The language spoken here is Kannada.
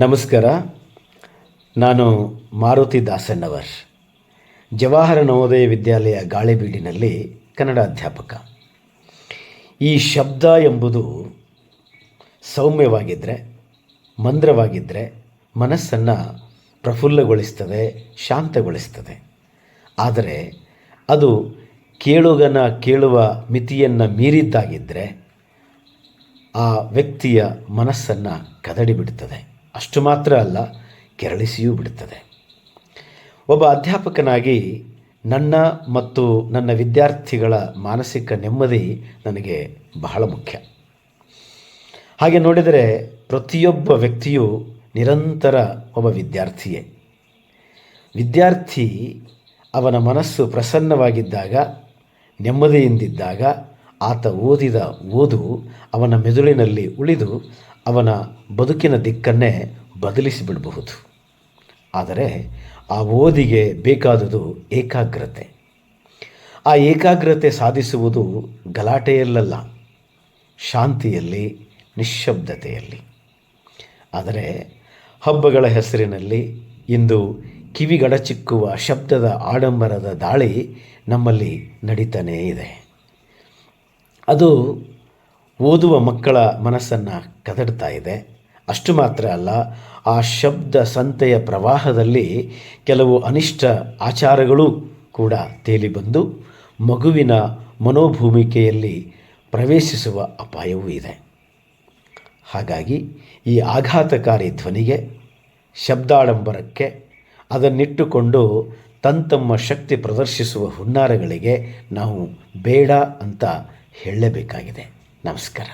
ನಮಸ್ಕಾರ. ನಾನು ಮಾರುತಿ ದಾಸಣ್ಣವರ್ ಜವಾಹರ ನವೋದಯ ವಿದ್ಯಾಲಯ ಗಾಳಿಬೀಡಿನಲ್ಲಿ ಕನ್ನಡ ಅಧ್ಯಾಪಕ. ಈ ಶಬ್ದ ಎಂಬುದು ಸೌಮ್ಯವಾಗಿದ್ದರೆ ಮಂದ್ರವಾಗಿದ್ದರೆ ಮನಸ್ಸನ್ನು ಪ್ರಫುಲ್ಲಗೊಳಿಸ್ತದೆ, ಶಾಂತಗೊಳಿಸ್ತದೆ. ಆದರೆ ಅದು ಕೇಳುಗನ ಕೇಳುವ ಮಿತಿಯನ್ನು ಮೀರಿದ್ದಾಗಿದ್ದರೆ ಆ ವ್ಯಕ್ತಿಯ ಮನಸ್ಸನ್ನು ಕದಡಿ ಬಿಡುತ್ತದೆ ಅಷ್ಟು ಮಾತ್ರ ಅಲ್ಲ, ಕೆರಳಿಸಿಯೂ ಬಿಡುತ್ತದೆ. ಒಬ್ಬ ಅಧ್ಯಾಪಕನಾಗಿ ನನ್ನ ಮತ್ತು ನನ್ನ ವಿದ್ಯಾರ್ಥಿಗಳ ಮಾನಸಿಕ ನೆಮ್ಮದಿ ನನಗೆ ಬಹಳ ಮುಖ್ಯ. ಹಾಗೆ ನೋಡಿದರೆ ಪ್ರತಿಯೊಬ್ಬ ವ್ಯಕ್ತಿಯು ನಿರಂತರ ಒಬ್ಬ ವಿದ್ಯಾರ್ಥಿಯೇ. ವಿದ್ಯಾರ್ಥಿ ಅವನ ಮನಸ್ಸು ಪ್ರಸನ್ನವಾಗಿದ್ದಾಗ, ನೆಮ್ಮದಿಯಿಂದಿದ್ದಾಗ ಆತ ಓದಿದ ಓದು ಅವನ ಮೆದುಳಿನಲ್ಲಿ ಉಳಿದು ಅವನ ಬದುಕಿನ ದಿಕ್ಕನ್ನೇ ಬದಲಿಸಿಬಿಡಬಹುದು. ಆದರೆ ಆ ಓದಿಗೆ ಬೇಕಾದುದು ಏಕಾಗ್ರತೆ. ಆ ಏಕಾಗ್ರತೆ ಸಾಧಿಸುವುದು ಗಲಾಟೆಯಲ್ಲಲ್ಲ, ಶಾಂತಿಯಲ್ಲಿ, ನಿಶ್ಶಬ್ದತೆಯಲ್ಲಿ. ಆದರೆ ಹಬ್ಬಗಳ ಹೆಸರಿನಲ್ಲಿ ಇಂದು ಕಿವಿಗಡಚಿಕ್ಕುವ ಶಬ್ದದ ಆಡಂಬರದ ದಾಳಿ ನಮ್ಮಲ್ಲಿ ನಡೀತಾನೇ ಇದೆ. ಅದು ಓದುವ ಮಕ್ಕಳ ಮನಸ್ಸನ್ನು ಕದಡ್ತಾ ಇದೆ. ಅಷ್ಟು ಮಾತ್ರ ಅಲ್ಲ, ಆ ಶಬ್ದ ಸಂತೆಯ ಪ್ರವಾಹದಲ್ಲಿ ಕೆಲವು ಅನಿಷ್ಟ ಆಚಾರಗಳು ಕೂಡ ತೇಲಿಬಂದು ಮಗುವಿನ ಮನೋಭೂಮಿಕೆಯಲ್ಲಿ ಪ್ರವೇಶಿಸುವ ಅಪಾಯವೂ ಇದೆ. ಹಾಗಾಗಿ ಈ ಆಘಾತಕಾರಿ ಧ್ವನಿಗೆ, ಶಬ್ದಾಡಂಬರಕ್ಕೆ ಅದನ್ನಿಟ್ಟುಕೊಂಡು ತಂತಮ್ಮ ಶಕ್ತಿ ಪ್ರದರ್ಶಿಸುವ ಹುನ್ನಾರಗಳಿಗೆ ನಾವು ಬೇಡ ಅಂತ ಹೇಳಲೇಬೇಕಾಗಿದೆ. ನಮಸ್ಕಾರ.